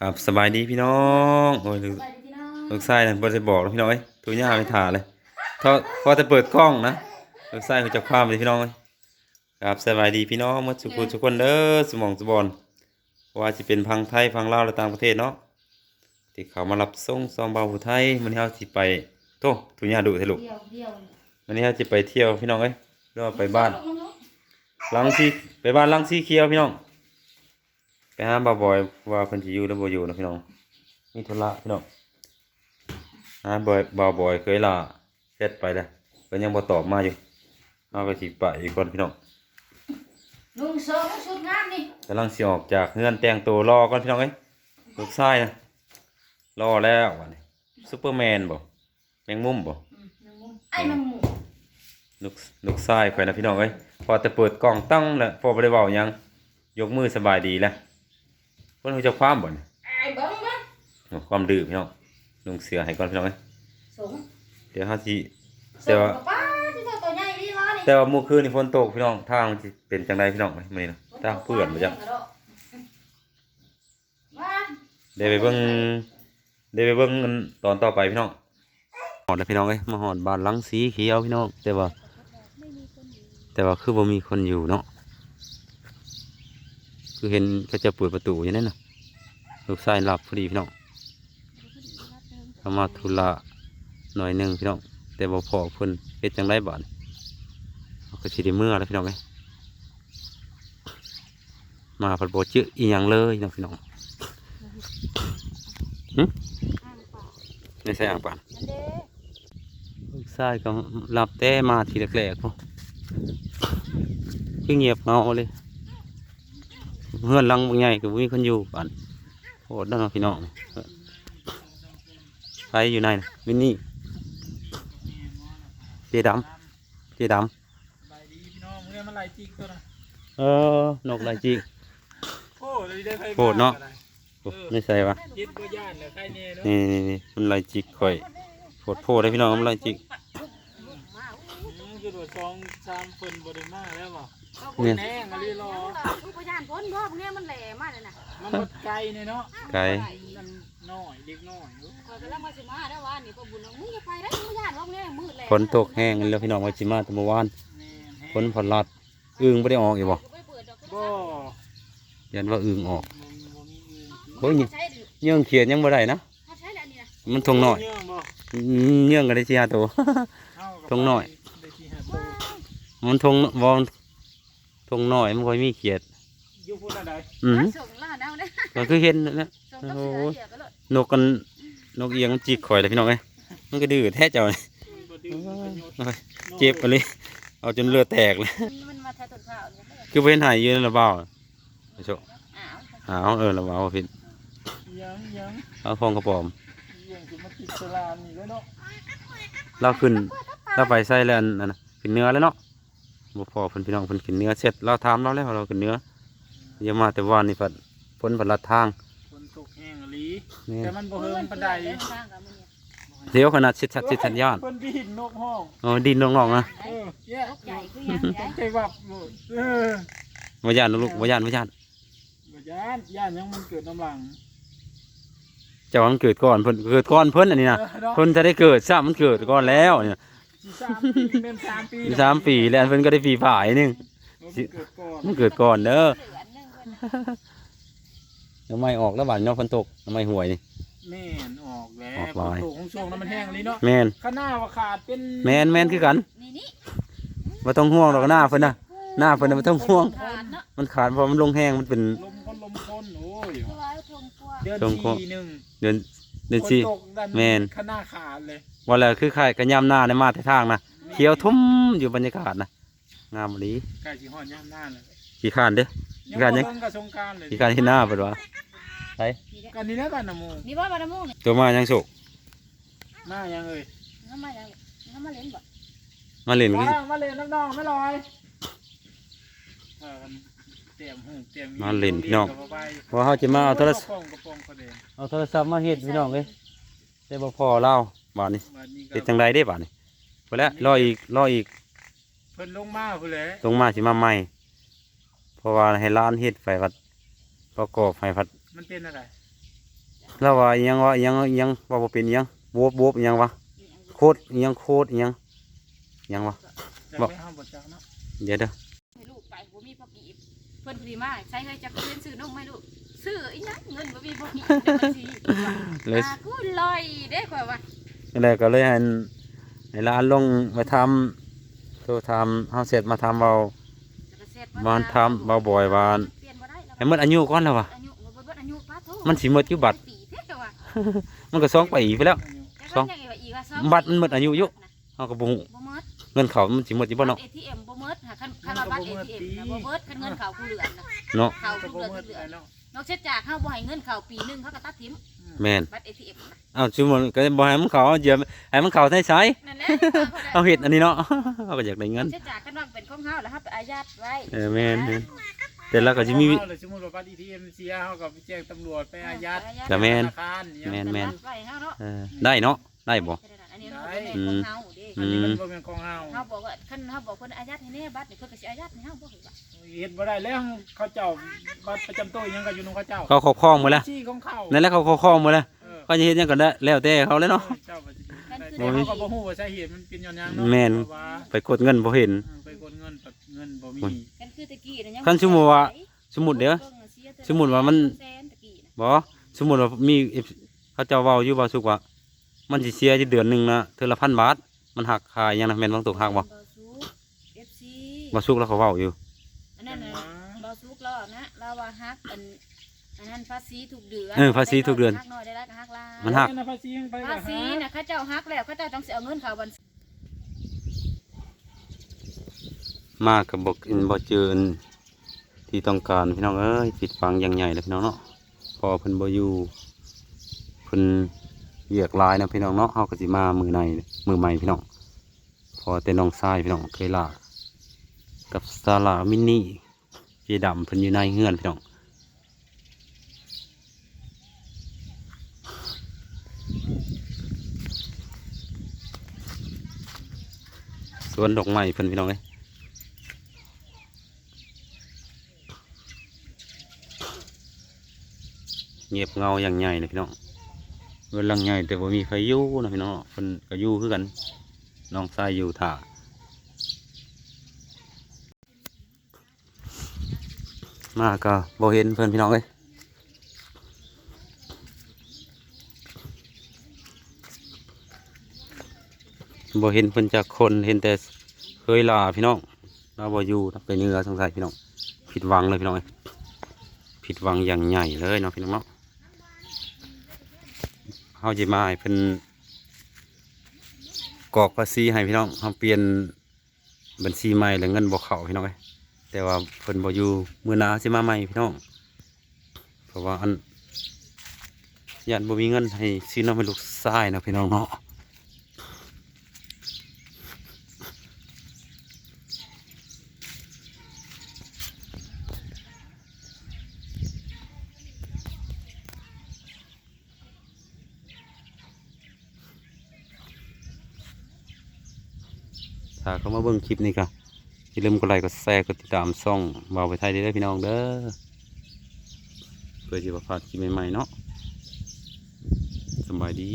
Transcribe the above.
ครับสบายดีพี่น้องโอ้ยลูกสวัสดีพี่น้องลูกชายนั่นบ่ได้บอกหรอกพี่น้องเอ้ยตัวย่าไม่ถ่าเลยเท่าพอจะเปิดกล้องนะลูกชายเขาจะความเลยพี่น้องเอ้ยครับสบายดีพี่น้องหมดทุกคนทุกคนเด้อสมองสมบอนว่าจะเป็นพังไทยพังลาวและต่างประเทศเนาะที่เขามารับส่งซองเบาผู้ไทยมื้อนี้เฮาสิไปโตตัวย่าดุเถอะลูกเดียวเดียววันนี้เฮาสิไปเที่ยวพี่น้องเอ้ยหรือว่าไปบ้านลงลงลังสีไปบ้านลังสีเขียวพี่น้อง ไปหาบ่าวบอยว่าเพิ่นสิอยู่หรือบ่อยู่นะพี่น้องมีธุระพี่น้องหาบ่อยบ่าวบอยเคยล่าเสร็จไปแล้วเพิ่นยังบ่ตอบมาอยู่เฮาก็สิไปอีกก่อนพี่น้องลุงเสริมชุดงานนี่กำลังสิออกจากเฮือนแต่งตัวรอก่อนพี่น้องเอ้ยลูกชายนะรอแล้ววันนี้ซุปเปอร์แมนบ่แมงมุมบ่อืมแมงมุมไอ้แมงมุมลูกลูกชายข่อยนะพี่น้องเอ้ยพอแต่เปิดกล่องตั้งแล้วพอบ่ได้เว้าหยังยกมือสบายดีแล้วเพิ่นรู้จักความบ่เนี่ยไอ้เบิ้งเบิ้งความดื้อพี่น้องลุงเสือให้ก่อนพี่น้องเอ้ยสูงเดี๋ยวเฮาสิสูแต่งว่ากับป้าที่เธอตัวใหญ่ดีล้อนี่แต่ว่าเมื่อคืนนี่ฝนตกพี่น้องทางมันสิเป็นจังไดพี่น้องเอ้ยมื้อนี้นะทางเปื้อนบ่จังมาเดี๋ยวไปเบิ่งเดี๋ยวไปเบิ่งอันตอนต่อไปพี่น้องหอดแล้วพี่น้องเอ้ยมาหอดบ้านหลังสีเขียวพี่น้องแต่ว่า แต่ว่าคือบ่มีคนอยู่เนาะคือเห็นเขาจะเปิดประตูอยู่นั่นน่ะ ลูกชายหลับพอดีพี่น้องเขามาธุระหน่อยหนึ่งพี่น้องแต่บ่พอเพิ่นเฮ็ดจังไดบาดนี้เขาก็สิได้เมื่อแล้วพี่น้องเอ้ยมาเพัดบ่จื้ออีหยังเลยเนาะพี่น้องหึไม่ใช่อ่างปานลูกชายก็หลับแต่มาทีแรกๆพุ่นคือเงียบเงาเลยเฮือนลังบ่ใหญ่ก็บ่มีคนอยู่ปาน โหดเนาะพี่น้องใครอยู่ไหนน่ะวินนี่ เจดำเจดำสบายดีพี่น้องเมื่อมันไหลจิกตัวนะเออนกลายจริงโอ้เลยได้ไฟโหดเนาะโอ้ไม่ใช่วะเย็ดบ่ย่านเลยใครแน่เนาะนี่นี่นี่มันลายจิกข่อยโผดโพดเลยพี่น้องมันลายจิกอืมคือว่าสองสามคนบ่ได้มาแล้วบ่เนี่ยแห้งอะไรรอผู้พยานพ้นบ่พวกนี้มันแหล่มาก เลยนะมันบ่ไกลเนี่ยเนาะไก่มันน้อยเด็กน้อยอยู่คอยกำลังมาสิมาได้ว่านี่พ่อบุญเอามึงจะไปได้มึงพยานว่าพวกนี้มืดแหล่ฝนตกแห้งแล้วพี่น้องว่าจิมาแต่เมื่อวานแม่นแห้งฝนพอลัดอึ่งไม่ได้ออกอีกบ่ไปเปิดดอกบ่ยันว่าอึ่งออกมันบ่มีอื่นโอ้ยใช้ดิเยื่องเขียดยังบ่ได้นะถ้าใช้แล้วนี่นะมันทงน้อยเนื่องบ่อืมเยื่องก็ได้สิหาตัวเอ้ากับทงน้อย ได้ที่หาตัวมันทงบอลทงน้อยมันค่อยมีเขียด อยู่พุ่นอันใดอืมส่งล่าเอาเด้ก็คือเห็นนั่นแหละส่งกับเสือเดียวก็เลยนกกันนกเอียงมันจิกข่อยเลยพี่น้องเอ้ยมันก็ดื้อแท้เจ้าเลยมันบ่ดื้อมันก็ยศเจ็บไปเลยเอาจนเลือดแตกเลย มันมาแทนต้นข้าวเนี่ยคือเพิ่นหายยืนระเบ้าไปโชอ้าวหาวเออระเบ้าพี่ยังยังเอาฟองกระป๋อมยังสิมาติดสลามนี่แล้วเนาะเราขึ้นเราไปใส่แล้วอันนั้นน่ะขึ้นเนื้อแล้วเนาะบ่พอเพิ่นพี่น้องเพิ่นขึ้นเนื้อเสร็จเราถามเราแล้วว่าเราขึ้นเนื้อ อย่ามาแต่ว่านนี่พัดฝนพัดลัดทางฝนตกแห้งอีหลีนี่แต่มันบ่เฮิงปานใดเดี๋ยวขนาดชิดชัดชิดชัดย่านเพิ่นบินนกห้องอ๋อดินน้องๆนะเออเนี่ยตกใหญ่คือยังตใหญ่กใจวับหมดเออบ่ย่านนะลูกบ่ย่านบ่ย่านบ่ย่านย่านยังมันเกิดน้ำหลังเจ้ามันเกิดก่อนเพิ่นเกิดก่อนเพิ่นอันนี้นะเออเนาะเพิ่นจะได้เกิดซ้ำมันเกิดก่อนแล้วเนี่ยสิสามปีแม่นสามปีมีสามปีแล้วเพิ่นก็ได้ปีฝ่ายหนึงมันเกิดก่อนมันเกิดก่อนเด้อเหลืออั นหนึงเพิ่นทำไมออกแล้วบาดเนาะฝนตกทำไมห่วยนี่ แม่นออกแล้อวอกลายฝนตกของช่วงนั้นมันแห้งเลยเนาะแม่นข้างหน้าว่าขาดเป็นแม่นแม่นคือกันนี่นี่บ่ต้องห่วงดอกหน้าเพิ่นน่ะหน้าเพิ่นน่ะบ่ต้องห่วง ขาดเนาะมันขาดเพราะมันลงแห้งมันเป็น ลมคนลมคนโอ้ยคือว่าทงกลัวเดือนลมคน ทีหนึ่งเดือนเดือนฝนสี่ ตกดันแม่น ข้างหน้าขาดเลยว่าแล้วคือใครกระยำหน้าในมาแต่ทางนะเขียวทุ่มอยู่บรรยากาศนะงามดีใกล้สิฮอดย่ามหน้าเลยขี้ข้านเด้อ ยังการบ่ยังเบิ่งกับสงกรารเลยขี้ข้านที่หน้าเปิดวะไปกันนี้แล้วกันนะโมนี่ว่าบานามูนี่ตัวมายังโศกมายังเอ้ยน้ำมาอย่างน้ำมาเล่นบ่มาเล่นมากันมาเล่นน้องๆไม่ลอยเออกันเตรียมหูเตรียมมาเล่นพี่น้องกับบ่ไปเพราะเขาจะมาเอาโทรศัพท์กระป๋องกระป๋องกระเด็นเอาโทรศัพท์มาเฮ็ดพี่น้องเอ้ยได้บ่พอเล่าบาดนี้วันนี้ก็เฮ็ดจังไดได้บาดนี้ไปแล้วรออีกรออีกเพิ่นลงมาพุ่นแหละตรงมาสิมาใหม่เพ ราะว่าให้ร้านเฮ็ดไฟพัดประกอบไฟพัดมันเป็นอะไรแล้วว่าอิหยังว่าอิหยังอิหยังว่าบ่เป็นอิหยังบวบบวบอิหยังวะโคตรอิหยังโคตรอิหยังอิหยังวะจะบอกไม่ห้ามบทจักเนาะเดี๋ยวเด้อให้ลูกไปบ่มีพ่อกีบเพิ่นพอดีมาใช้ให้จักเพิ่นซื้อนมให้ลูกซื้ออีหยังเงินบ่มีพ่อกีบเดี๋ยวมันสิเลยอ่ากูลอยเด้ข่อยว่าเลยก็เลยให้ให้ร้านลงไปทำโทรทำเฮาเสร็จมาทำเบาจะเสร็จ วานทำเบาบ่อยวานเปลี่ยนบ่ได้แล้วให้หมดอายุก่อนแล้ววะอายุบ่เบิดอายุป้าโทมันสิหมดอยู่บัตรปีเท่าว่ามันก็สองปีไปแล้วแต่สองก็ยังอีกว่าสองบัตรมันหมดอายุอยู่เฮาก็บ่ฮู้บ่หมดเงินเขามันสิหมดอยู่บ่เนาะบัตร ATM บ่หมดหาคันคันว่าบัตร ATM นะบ่หมดคันเงินเขาผู้เหลือนน่ะเนาะเขาก็ผู้บ่เหลือนมืดผู้เหลืไปอนเนาะนอกเสียจากเขาบ่ให้เงินเขาปีหนึงเขาก็ตัดทิ้ง แม่นบัตร ATM น่ะอ้าวซุมมันก็บ่ให้มันเขาเอาเหยียบให้มันเขาใช้ใช้นั่นแหละเอาเฮ็ดอันนี้เนาะเฮาก็อยากได้เงินเสียจากกันว่าเป็นของเฮาแล้วเฮาไปอายัดไว้เออแม่นแม่นแต่ละก็สิมีวิเอาเลยสมมุติว่าบัตร ATM เสียเฮาก็ไปแจ้งตำรวจไปอายัดก็แม่น ธนาคารเนี่ยแม่นแม่น ไว้เฮาเนาะเออได้เนาะได้บ่อันนี้เฮาเป็นของเฮาเด้ อือันนี้มมันบ่แม่นของเฮาเฮาบอกว่าคันเฮาบอกเพิ่นอายัดให้แน่บัตรนี่เพิ่นก็สิอายัดให้เฮาบ่เห็นว่าเฮ็ดบ่ได้แล้วเขาเจ้าบัตรประจำตัวอิหยังก็อยู่นำเขาเจ้าเขาครอบครองหมดแล้วชี้ของเขานั่นแหละเขาครอบครองหมดแล้วเออเขาจะเฮ็ดหยังก็ได้แล้วแต่เขาเลยเนาะเจ้าบัตรบ่แต่มีเขาก็บ่ฮู้ว่าสาเหตุมันเป็นย้อนหยังเนาะแม่นว่าไปกดเงินบ่เห็นเออไปกดเงินปัดเงินบ่มีกันคือตะกี้น่ะยังคันสมมุติว่าสมมุติเด้อสมมุติว่ามันแสนตะกี้น่ะบ่สมมุติว่ามี F เขาเจ้าเว้าอยู่ว่าสุกว่ามันสิเสียอยู่เดือนหนึงนะเทื่อละพันบาท มันหักค่าอิหยังนะแม่นบางตกหักบ่ซุก FC บ่สุกแล้วเขาเว้าอยู่ อันนั้นน่ะบ่ซุกแล้วนะเราว่าฮักอันอันนั้นภาษีทุกเดือนเออภาษีทุกเดือนฮักน้อยได้แล้วก็ฮักหลายมัน หักแล้วภาษียังไปภาษีน่ะเขาเจ้าฮักแล้วเขาเจ้าต้องสิเอาเงินเขาบัญชีมาก็บ่กินบ่เจออันที่ต้องการพี่น้องเอ้ยผิดฟังอย่างใหญ่เลยพี่น้องเนาะพอเพิ่นบ่อยู่เพิ่นเวียกหลายนะพี่น้องเนาะเฮาก็สิมามือใน มือใหม่พี่น้อง พอแต่น้องชายพี่น้องเคยลากับซาลามินี่เจดำเพิ่นอยู่ในเฮือนพี่น้องสวนดอกไม้เพิ่นพี่น้องเอ้ยเงียบเงาอย่างใหญ่เลยพี่น้อง เงินหลังใหญ่แต่ว่ามีไฟอยู่นะพี่น้องเพิ่นก็อยู่คือกันน้องชายอยู่ท่ามาก็บ่เห็นเพื่อนพี่น้องเลยบ่เห็นเพิ่นจากคนเห็นแต่เคยลาพี่น้องเราบ่อยู่เราไปเนื้อสงสัยพี่น้องผิดหวังเลยพี่น้องผิดหวังอย่างใหญ่เลยเนาะพี่น้องเนาะ เฮาจะมาให้เพิ่นกรอกภาษีให้พี่น้องเขาเปลี่ยนบัญชีใหม่แล้วเงินบ่เข้าพี่น้องเอ้ยแต่ว่าเพิ่นบ่อยู่มื้อหน้าสิมาใหม่พี่น้อง เพราะว่าอันญาติบ่มีเงินให้ซื้อน้ำให้ลูกชายนะพี่น้องเนาะ ถ้าเขามาเบิ่งคลิปนี้ก็อย่าลืมกดไลค์กดแชร์กดติดตามช่องบ่าวไปไทยได้พี่น้องเด้อเพื่อจะพลาดคลิปใหม่ๆเนาะสบายดี